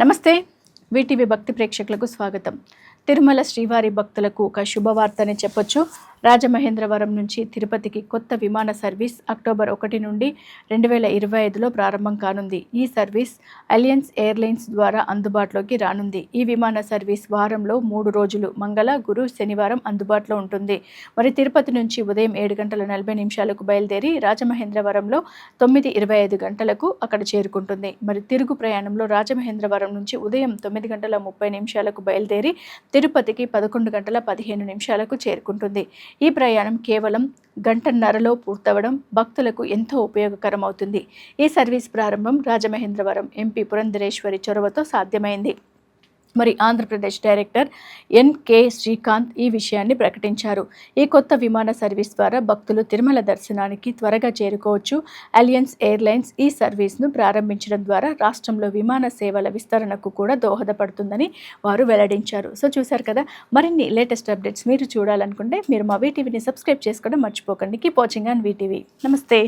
నమస్తే వీటీవీ భక్తి ప్రేక్షకులకు స్వాగతం. తిరుమల శ్రీవారి భక్తులకు ఒక శుభవార్తనే చెప్పొచ్చు. రాజమహేంద్రవరం నుంచి తిరుపతికి కొత్త విమాన సర్వీస్ అక్టోబర్ ఒకటి నుండి రెండు వేల ఇరవై ఐదులో ప్రారంభం కానుంది. ఈ సర్వీస్ అలియన్స్ ఎయిర్లైన్స్ ద్వారా అందుబాటులోకి రానుంది. ఈ విమాన సర్వీస్ వారంలో మూడు రోజులు మంగళ గురు శనివారం అందుబాటులో ఉంటుంది. మరి తిరుపతి నుంచి ఉదయం ఏడు గంటల నలభై నిమిషాలకు బయలుదేరి రాజమహేంద్రవరంలో తొమ్మిది ఇరవై ఐదు గంటలకు అక్కడ చేరుకుంటుంది. మరి తిరుగు ప్రయాణంలో రాజమహేంద్రవరం నుంచి ఉదయం తొమ్మిది గంటల ముప్పై నిమిషాలకు బయలుదేరి తిరుపతికి పదకొండు గంటల పదిహేను నిమిషాలకు చేరుకుంటుంది. ఈ ప్రయాణం కేవలం గంటన్నరలో పూర్తవడం భక్తులకు ఎంతో ఉపయోగకరం అవుతుంది ఈ సర్వీస్ ప్రారంభం రాజమహేంద్రవరం ఎంపీ పురంధరేశ్వరి చొరవతో సాధ్యమైంది. మరి ఆంధ్రప్రదేశ్ డైరెక్టర్ ఎన్కే శ్రీకాంత్ ఈ విషయాన్ని ప్రకటించారు. ఈ కొత్త విమాన సర్వీస్ ద్వారా భక్తులు తిరుమల దర్శనానికి త్వరగా చేరుకోవచ్చు. అలియన్స్ ఎయిర్లైన్స్ ఈ సర్వీస్ను ప్రారంభించడం ద్వారా రాష్ట్రంలో విమాన సేవల విస్తరణకు కూడా దోహదపడుతుందని వారు వెల్లడించారు. సో చూశారు కదా మరిన్ని లేటెస్ట్ అప్డేట్స్ మీరు చూడాలనుకుంటే మీరు మా వీటీవీని సబ్స్క్రైబ్ చేసుకోవడం మర్చిపోకండి. కీప్ వాచింగ్ ఆన్ వీటీవీ నమస్తే.